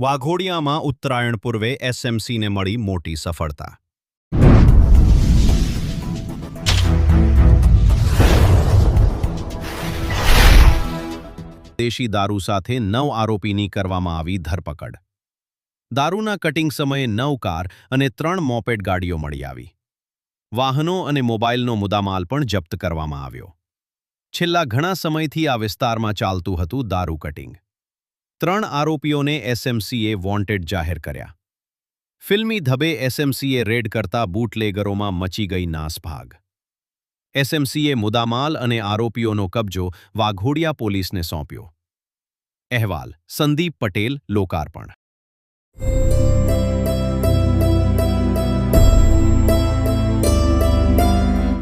વાઘોડિયામાં ઉત્તરાયણ પૂર્વે એસએમસીને મળી મોટી સફળતા. દેશી દારૂ સાથે નવ આરોપીની કરવામાં આવી ધરપકડ. દારૂના કટિંગ સમયે નવ કાર અને ત્રણ મોપેડ ગાડીઓ મળી આવી. વાહનો અને મોબાઈલનો મુદ્દામાલ પણ જપ્ત કરવામાં આવ્યો. છેલ્લા ઘણા સમયથી આ વિસ્તારમાં ચાલતું હતું દારૂ કટિંગ. ત્રણ આરોપીઓને એસએમસીએ વોન્ટેડ જાહેર કર્યા. ફિલ્મી ધબે એસએમસીએ રેડ કરતા બૂટલેગરોમાં મચી ગઈ નાસભાગ. એસએમસીએ મુદામાલ અને આરોપીઓનો કબજો વાઘોડિયા પોલીસને સોંપ્યો. અહેવાલ, સંદીપ પટેલ, લોકાર્પણ.